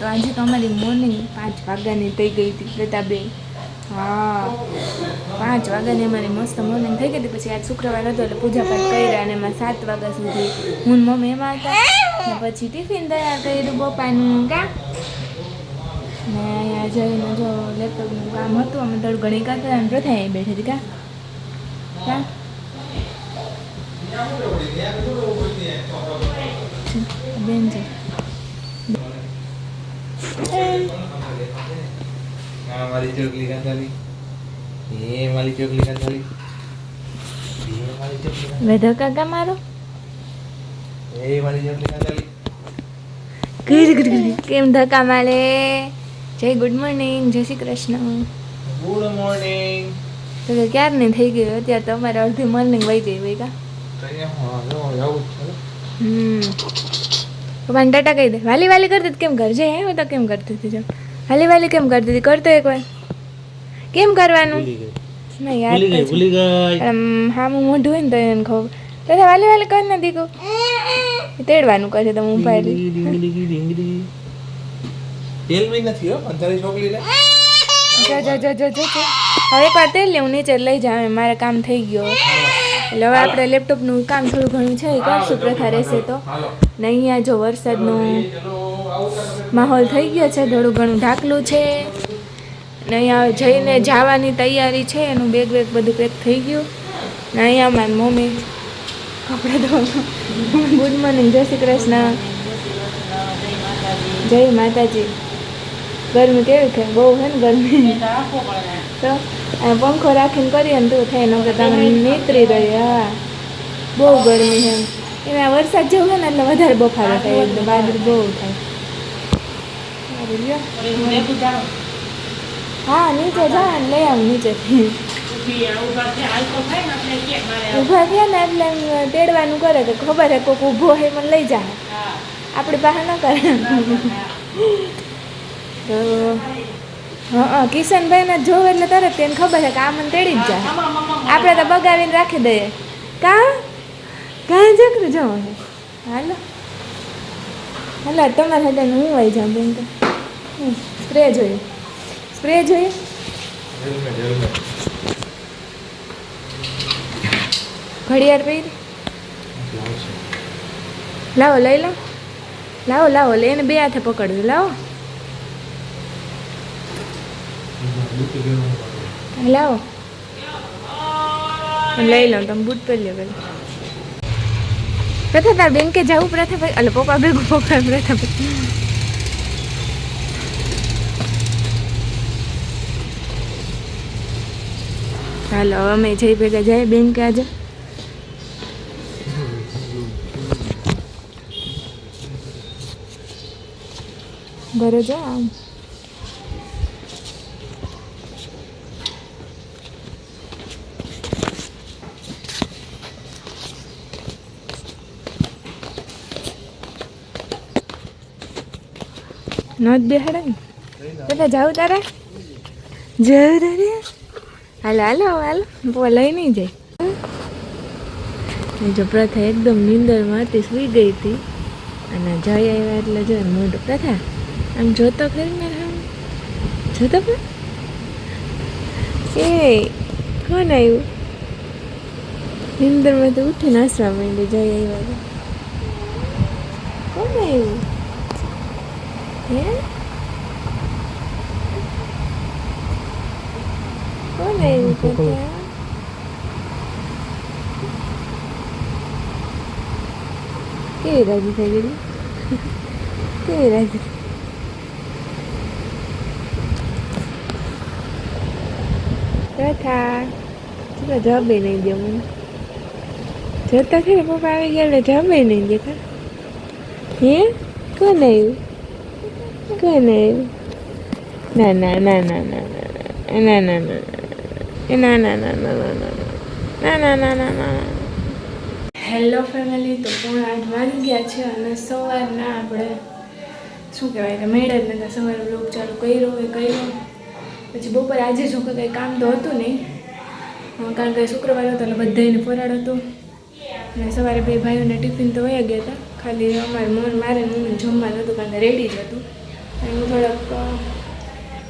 તો આજે તો અમારી મોર્નિંગ પાંચ વાગ્યાની થઈ ગઈ હતી પ્રતાપબેન હા, પાંચ વાગ્યાની અમારી મસ્ત મોર્નિંગ થઈ ગઈ હતી. પછી આજ શુક્રવાર હતો એટલે પૂજા પાઠ કર્યા અને એમાં સાત વાગ્યા સુધી હું મમ્મી એમાં હતા. પછી ટિફિન તૈયાર કર્યું પપ્પાનું, કા? ને અહીંયા જઈને જો લેપટોપનું કામ હતું, અમે થોડું ઘણી કરતા અને પ્રથા અહીં બેઠી હતી કા? બેન છે. આ મારી ચોકલી કાંતાલી એ મારી ચોકલી કાંતાલી. વેધર કાકા મારો? એ મારી ચોકલી કાંતાલી ગુડ ગુડ ગુડ કેમ ધક્કા મારે? જય ગુડ મોર્નિંગ જય શ્રી કૃષ્ણ. Good morning. તો કે ક્યાર નહીં થઈ ગયું અત્યારે તો અમારે અડધી મોર્નિંગ વહી ગઈ વહી કા? હમ. પપ્પાને ટાટા કહી દે. વાલી વાલી કરતી હતી. કેમ કરજે હે હું તો કેમ કરતી હતી જો? વાલી વાલી કેમ કરતી હતી? કરતો એક વાર કેમ કરવાનું? ના યાદ છે. આમ હામું મોઢું હોય ને તો એને ખબર. તો વાલી વાલી કર ને દીકો. તેડવાનું કરે તો હું પાડી ડીંગી ડીંગી ડીંગી ડીંગી. તેલ બી નથી હો તારી છોકરી જો જો જો જો જો. હવે એકવાર તેલ લે હું નીચે લઈ જાઉં મારે કામ થઈ ગયો. એટલે હવે આપણે લેપટોપનું કામ થોડું ઘણું છે એ કરશું પ્રથા રહેશે તો. નહીં ને અહીંયા જો વરસાદનો માહોલ થઈ ગયો છે થોડું ઘણું ઢાકલું છે. ને અહીંયા જઈને જવાની તૈયારી છે એનું બેગ બેગ બધું પેક થઈ ગયું. ને અહીંયા મારી મમ્મી કપડાં ધોવાનું. ગુડ મોર્નિંગ જય શ્રી કૃષ્ણ. જય માતાજી. ગરમી કેવી છે બહુ હે ને ગરમી? તો આ પંખો રાખીને કરીએ ને તું થાય નકર તમે નીતરી રહી હા. બહુ ગરમી છે એમ. એમાં વરસાદ જેવું હોય ને એટલે વધારે બફારો થાય એકદમ બાદરી બહુ થાય. હા નીચે જા ને લઈ આવ નીચેથી. ઊભા થયા ને એટલે તેડવાનું કરે કે ખબર હે કોઈક ઊભો હે મને લઈ જા. આપણી પાસે ન કરે. તો હા કિશનભાઈને જોવે એટલે તરત એને ખબર છે કે આ મને તેડી જ જાય. આપણે તો બગાવીને રાખી દઈએ. કાં? કાં જકરું જવું છે હાલો હાલો તમારા સાથે હું આવી જાઉં બેન તો? સ્પ્રે જોઈએ. સ્પ્રે જોઈએ? ઘડિયાળ પહેરી લાવો લઈ લો. લાવો લાવો લે એને બે હાથે પકડજો. લાવો. લાવો. લઈ લો, તમે બૂટ પહેરી લો પ્રથા તાર બેન કે જવું પ્રથા ભાઈ એટલે પપ્પા ભેગું પપ્પા પ્રથા હાલો, અમે જઈ ભેગા જાય બેન કે આજે. ઘરે જો નોત બેહાડે ને. બધા જાવ તારે? જવું તારે? હાલો હાલો હાલો. બોલાય નહીં જાય. જો પ્રથા એકદમ નીંદરમાં હતી સૂઈ ગઈ હતી. અને જય આવ્યા એટલે જો મોઢ. પ્રથા, આમ જોતો ખરી ને આમ જોતો પણ એ કોણ આવ્યું? નીંદરમાં તો ઉઠીને હસવા માંડી જય આવ્યા. કોણ આવ્યું? કોણ આવ્યું પ્રથા કેવી રાજી થઈ ગયેલી કેવી રાજી પ્રથા ચલો જવાબે નહીં દે મને જતા ખરી પપ્પા આવી ગયા એટલે જવાબે નહીં દેતા હે કોણ આવ્યું કોણ નહીં ના ના ના ના ના ના ના ના ના ના ના ના ના ના ના હેલો ફેમિલી તો પોણા આઠ વાગી ગયા છે અને સવારના આપણે શું કહેવાય કે મેળે જ નતા સવારે બ્લોગ ચાલુ કર્યો એ કર્યો પછી બપોરે આજે જો કે કંઈ કામ તો હતું નહીં કારણ કે શુક્રવાર હતો એટલે બધાને ફરાળ હતું અને સવારે બે ભાઈઓને ટિફિન તો વયા ગયા હતા ખાલી અમારે મન મારે મમ્મી જમવાનું હતું કારણ કે રેડી જ હતું હું થોડાક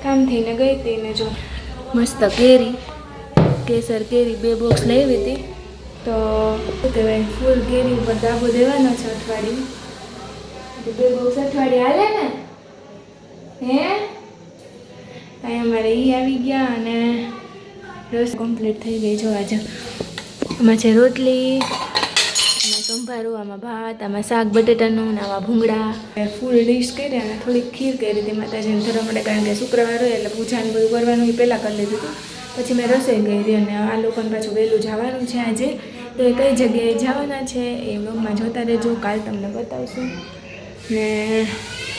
કામ થઈને ગઈ હતી ને જો. મસ્ત કેરી કેસર કેરી બે બોક્સ લાવી હતી. તો શું કહેવાય ફૂલ કેરી ઉપર દાબો દેવાનો છે અઠવાડિયું. બે બોક્સ અઠવાડિયે હાલે ને? હે? અહીં અમારે એ આવી ગયા અને રસ કમ્પ્લીટ થઈ ગઈ જો આજે. એમાં છે રોટલી સંભારું આમાં ભાત આમાં શાક બટેટાનું આમાં ભૂંગળા. ફૂલ ડીશ કરી અને થોડીક ખીર કરી હતી માતાજીને ધરવા માટે કારણ કે શુક્રવાર હોય એટલે પૂજાને બધું કરવાનું એ પહેલાં કરી લીધું હતું. પછી મેં રસોઈ કરી અને આ લોકોને પાછું વહેલું જવાનું છે આજે. તો એ કઈ જગ્યાએ જવાના છે એ વ્લોગમાં જોતા રહેજો કાલ તમને બતાવશું. ને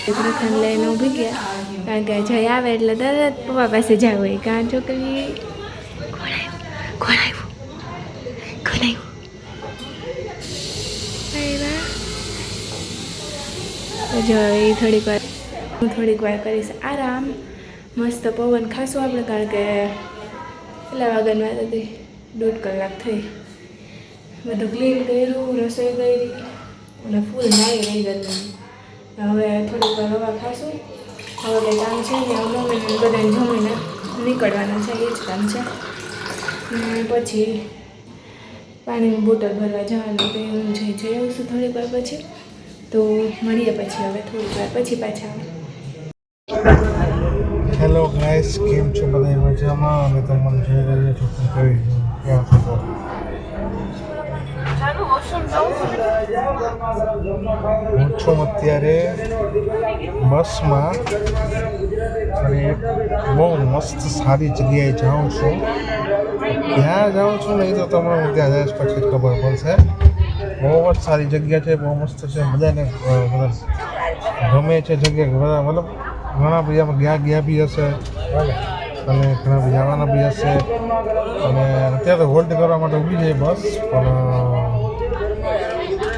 પ્રથમ લઈને ઊભી ગયા. કારણ કે જય આવે એટલે તરત પપ્પા પાસે જાવ હોય કાં છોકરી ખોરાય આવ્યું કોણ આવ્યું કોણ આવ્યું તો જો થોડીક વાર હું થોડીક વાર કરીશ. આરામ. મસ્ત પવન ખાશું આપણે, કારણ કે વાગ્યાની વાત હતી. દોઢ કલાક થઈ. બધું ક્લીન કર્યું, રસોઈ કરી. અને ફૂલ નાઈ રહી ગયું હવે થોડીક વાર હવા ખાશું. હવે કંઈ કામ છે ને મમ્મીને બધાને જમીને નીકળવાના છે, એ જ કામ છે. પછી પાણીની બોટલ ભરવા જવાનું તો એવું છે. જઈ આવશું થોડીક વાર પછી. તો મળીએ પછી હવે થોડીક વાર પછી પાછા હેલો ગાઈસ કેમ છો બધા? મજામાં? અમે તમને જોઈ રહ્યા છો શું કરી ક્યાં છો હું છું અત્યારે બસમાં અને એક બહુ મસ્ત સારી જગ્યાએ જાઉં છું. ક્યાં જાઉં છું ને એ તો તમને હું ત્યાં જઈશ પછી ખબર પડશે. બહુ જ સારી જગ્યા છે, બહુ મસ્ત છે, બધાને ગમે છે જગ્યા, બધા મતલબ ઘણા બધા ગયા ગયા બી હશે અને ઘણા બધા જવાના બી હશે. અને અત્યારે તો હોલ્ડ કરવા માટે ઊભી છે બસ, પણ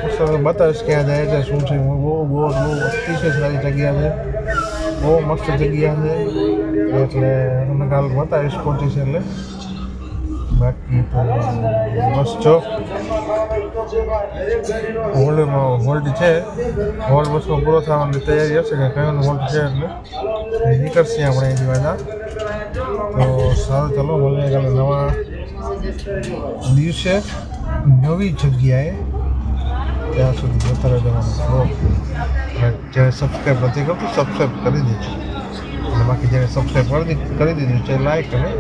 મસ્ત બતાવીશ ક્યાં જાય છે, શું છે બહુ બહુ બહુ અતિશય સારી જગ્યા છે. બહુ મસ્ત જગ્યા છે. એટલે તમને કાલ બતાવીશ પહોંચીશ છે, એટલે બાકી તો બસ જો હોલ્ડમાં હોલ્ડ છે. હોલ્ડ બસમાં પૂરો થવાની તૈયારી હશે કે કયો હોલ્ડ છે એટલે નીકળશે આપણે એ પાછા તો સારું, ચલો મળીએ કાલે નવા દિવસે નવી જગ્યાએ ત્યાં સુધી જતા રહેવાનું જ્યારે સબસ્ક્રાઈબ નથી કરતું સબસ્ક્રાઈબ કરી દેજો. બાકી જ્યારે સબસ્ક્રાઈબ કરી દીધું છે લાઈક અને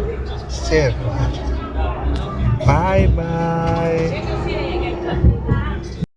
શેર કરી દેજો Bye bye.